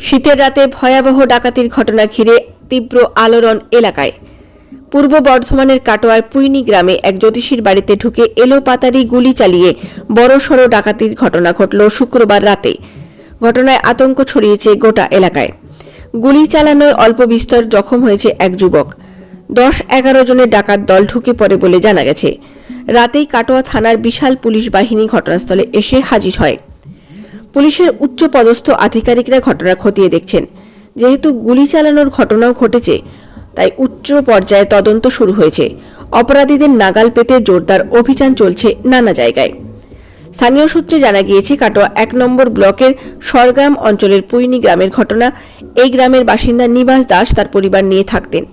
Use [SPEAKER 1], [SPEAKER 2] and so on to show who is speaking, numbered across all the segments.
[SPEAKER 1] শীতের রাতে ভয়াবহ ডাকাতির ঘটনা ঘিরে তীব্র আলোড়ন এলাকায়। পূর্ব বর্ধমানের কাটোয়ার পুইনি গ্রামে এক জ্যোতিষীর বাড়িতে ঢুকে এলোপাতারি গুলি চালিয়ে বড়সড় ডাকাতির ঘটনা ঘটল শুক্রবার রাতে। ঘটনায় আতঙ্ক ছড়িয়েছে গোটা এলাকায়। গুলি চালানোয় অল্প বিস্তর জখম হয়েছে এক যুবক। দশ এগারো জনের ডাকাত দল ঢুকে পড়ে বলে জানা গেছে। রাতেই কাটোয়া থানার বিশাল পুলিশ বাহিনী ঘটনাস্থলে এসে হাজির হয়। পুলিশের উচ্চ পদস্থ আধিকারিকরা ঘটনা খতিয়ে দেখছেন। যেহেতু গুলি চালানোর ঘটনাও ঘটেছে, তাই উচ্চ পর্যায়ে তদন্ত শুরু হয়েছে। অপরাধীদের নাগাল পেতে জোরদার অভিযান চলছে নানা জায়গায়। স্থানীয় সূত্রে জানা গিয়েছে, কাটোয়া এক নম্বর ব্লকের সরগ্রাম অঞ্চলের পুইনি গ্রামের ঘটনা। এই গ্রামের বাসিন্দা নিবাস দাস তার পরিবার নিয়ে থাকতেন।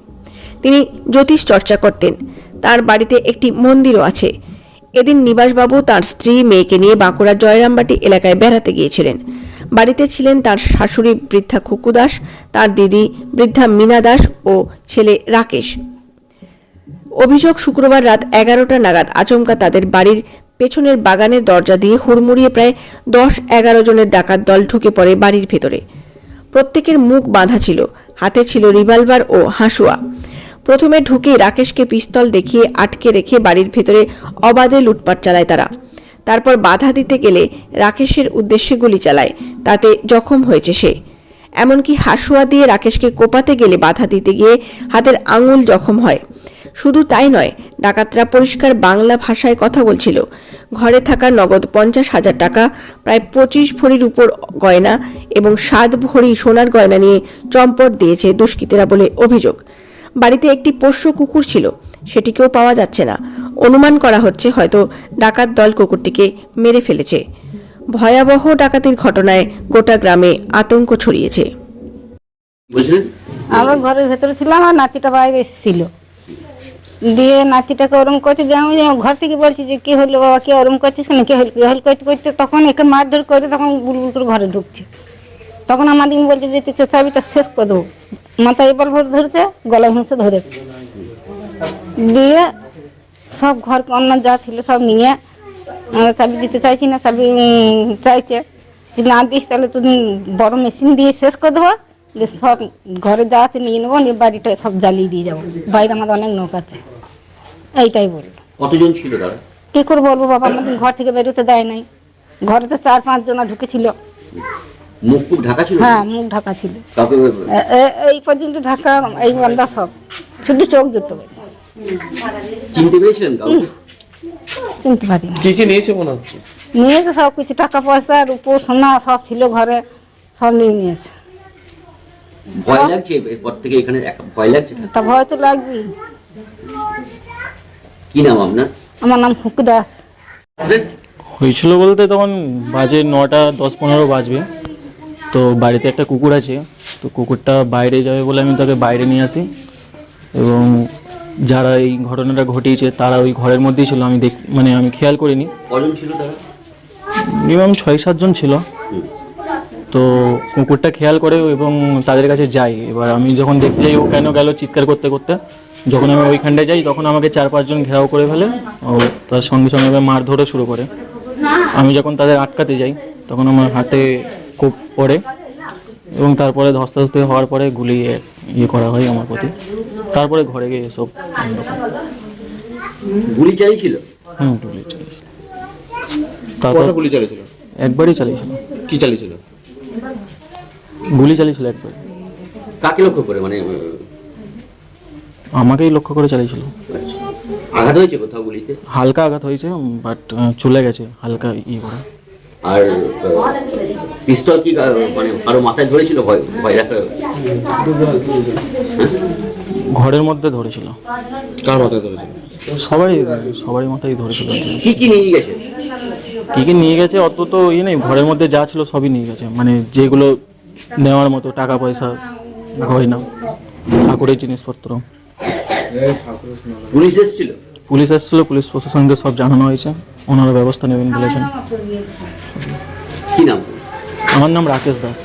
[SPEAKER 1] তিনি জ্যোতিষ চর্চা করতেন। তার বাড়িতে একটি মন্দিরও আছে। এদিন নিবাসবাবু তার স্ত্রী, মেয়েকে নিয়ে বাঁকুড়ার জয়রামবাটি এলাকায় বেড়াতে গিয়েছিলেন। বাড়িতে ছিলেন তার শাশুড়ি বৃদ্ধা খুকু দাস, তার দিদি বৃদ্ধা মীনা দাস ও ছেলে রাকেশ। অভিযোগ শুক্রবার রাত এগারোটা নাগাদ আচমকা তাদের বাড়ির পেছনের বাগানের দরজা দিয়ে হুড়মুড়িয়ে প্রায় দশ এগারো জনের ডাকাত দল ঢুকে পড়ে বাড়ির ভেতরে। প্রত্যেকের মুখ বাঁধা ছিল, হাতে ছিল রিভলভার ও হাঁসুয়া। প্রথমে ঢুকে রাকেশকে পিস্তল দেখিয়ে আটকে রেখে বাড়ির ভেতরে অবাধে লুটপাট চালায় তারা। তারপর বাধা দিতে গেলে রাকেশের উদ্দেশ্যে গুলি চালায়, তাতে জখম হয়েছে সে। এমনকি হাসুয়া দিয়ে রাকেশকে কোপাতে গেলে বাধা দিতে গিয়ে হাতের আঙুল জখম হয়। শুধু তাই নয়, ডাকাতরা পরিষ্কার বাংলা ভাষায় কথা বলছিল। ঘরে থাকা নগদ পঞ্চাশ হাজার টাকা, প্রায় পঁচিশ ভরির উপর গয়না এবং সাত ভরি সোনার গয়না নিয়ে চম্পট দিয়েছে দুষ্কৃতীরা বলে অভিযোগ। বাড়িতে একটি পোষ্য কুকুর ছিল সেটিকেও পাওয়া যাচ্ছে না। অনুমান করা হচ্ছে হয়তো ডাকাত দল কুকুরটিকে মেরে ফেলেছে। ভয়াবহ ডাকাতির ঘটনায় গোটা গ্রামে আতঙ্ক ছড়িয়েছে।
[SPEAKER 2] আমরা ঘরের ভেতরে ছিলাম আর নাতিটা বাইরে এসেছিল। দিয়ে নাতিটাকে ওরম করছে যে আমি ঘর থেকে বলছি যে কি হলো বাবা? কি ওরম করছিস কেন? কি হল কি হল করতে করতে? তখন একে মারধর করে তখন গুলগুল করে ঘরে ঢুকছে। তখন আমার দিন বলছে যে তুই চাবিটা শেষ করে দেবো। মাথায় এবার ভরে ধরেছে গলায় হিংসে ধরেছে। দিয়ে সব ঘর অন্য যা ছিল সব নিয়ে চাবি দিতে চাইছি না চাবি চাইছে। না দিস তাহলে তুই বড় মেশিন দিয়ে শেষ করে দেবো। যে সব ঘরে যা আছে নিয়ে নেব নিয়ে বাড়িটা সব জ্বালিয়ে দিয়ে যাব। বাইরে আমাদের অনেক নৌক আছে। এইটাই বলল
[SPEAKER 3] কতজন ছিল তারা?
[SPEAKER 2] কী করে বলব বাবা আমাদের ঘর থেকে বেরোতে দেয় নাই। ঘরে তো চার পাঁচ জনা ঢুকেছিল।
[SPEAKER 3] মুখ ফুক ঢাকা ছিল?
[SPEAKER 2] হ্যাঁ মুখ ঢাকা ছিল।
[SPEAKER 3] কাউকে
[SPEAKER 2] এ- এ- এই পর্যন্ত ঢাকা এই বান্দা সব। শুধু চোখ দুটো।
[SPEAKER 3] চিনতে পেরেছিলেন কাউকে?
[SPEAKER 2] চিনতে পারি না
[SPEAKER 4] কি কি নিয়েছে মনে হচ্ছে?
[SPEAKER 2] নিয়ে তো সব কিছু টাকা পয়সা রূপোর সোনা সব ছিল ঘরে সব নিয়ে নিয়েছে।
[SPEAKER 3] ভয় লাগছে এরপর থেকে এখানে একা- ভয় লাগছে না?
[SPEAKER 2] তা ভয় তো লাগবেই।
[SPEAKER 3] কি নাম আপনার?
[SPEAKER 2] আমার নাম হুকু দাস।
[SPEAKER 5] হয়েছিল বলতে তখন বাজে নটা দশ পনেরো বাজবে। তো বাড়িতে একটা কুকুর আছে তো কুকুরটা বাইরে যাবে বলে আমি তাকে বাইরে নিয়ে আসি। এবং যারা এই ঘটনাটা ঘটিয়েছে তারা ওই ঘরের মধ্যেই ছিল আমি দেখ মানে আমি খেয়াল করিনি।
[SPEAKER 3] কজন ছিল তারা?
[SPEAKER 5] মিনিমাম ছয় সাতজন ছিল। তো কুকুরটা খেয়াল করে এবং তাদের কাছে যাই। এবার আমি যখন দেখতে যাই ও কেন গেল চিৎকার করতে করতে যখন আমি ওইখানটায় যাই তখন আমাকে চার পাঁচজন ঘেরাও করে ফেলে ও তার সঙ্গে সঙ্গে আমাকে মারধরও শুরু করে। আমি যখন তাদের আটকাতে যাই তখন আমার হাতে কোপ পড়ে এবং তারপরে ধস্তাধস্তি হওয়ার পরে গুলি ইয়ে করা হয় আমার প্রতি। তারপরে ঘরে গিয়ে এসব
[SPEAKER 3] গুলি চালিয়েছিল?
[SPEAKER 5] হুম গুলি চালিয়েছিল। তারপর
[SPEAKER 4] গুলি চালিয়েছিল?
[SPEAKER 5] একবারই চালিয়েছিল।
[SPEAKER 4] কি চালিয়েছিল?
[SPEAKER 5] গুলি চালিয়েছিল একবার।
[SPEAKER 3] কাকে লক্ষ্য করে? মানে
[SPEAKER 5] আমাকেই লক্ষ্য করে চালিয়েছিল।
[SPEAKER 3] আঘাত হয়েছে কোথাও গুলিতে?
[SPEAKER 5] হালকা আঘাত হয়েছে বাট চলে গেছে হালকা ইয়ে করে।
[SPEAKER 3] আর পিস্তল কি মানে কারও মাথায় ধরেছিল ভয় ভয় রাখা?
[SPEAKER 5] ঘরের মধ্যে ধরেছিল।
[SPEAKER 4] কার মাথায় ধরেছিল?
[SPEAKER 5] সবারই সবারই মাথায় ধরেছিল।
[SPEAKER 3] কি কি নিয়ে গেছে?
[SPEAKER 5] কী কী নিয়ে গেছে অত তো ইয়ে নেই। ঘরের মধ্যে যা ছিল সবই নিয়ে গেছে। মানে যেগুলো নেওয়ার মতো টাকা পয়সা গয়না ঠাকুরের জিনিসপত্র।
[SPEAKER 3] পুলিশ এসেছিল?
[SPEAKER 5] পুলিশ এসেছিল পুলিশ প্রশাসনকে সব জানানো হয়েছে। ওনারা ব্যবস্থা নেবেন বলেছেন।
[SPEAKER 3] কি নাম?
[SPEAKER 5] আমার নাম রাকেশ দাস।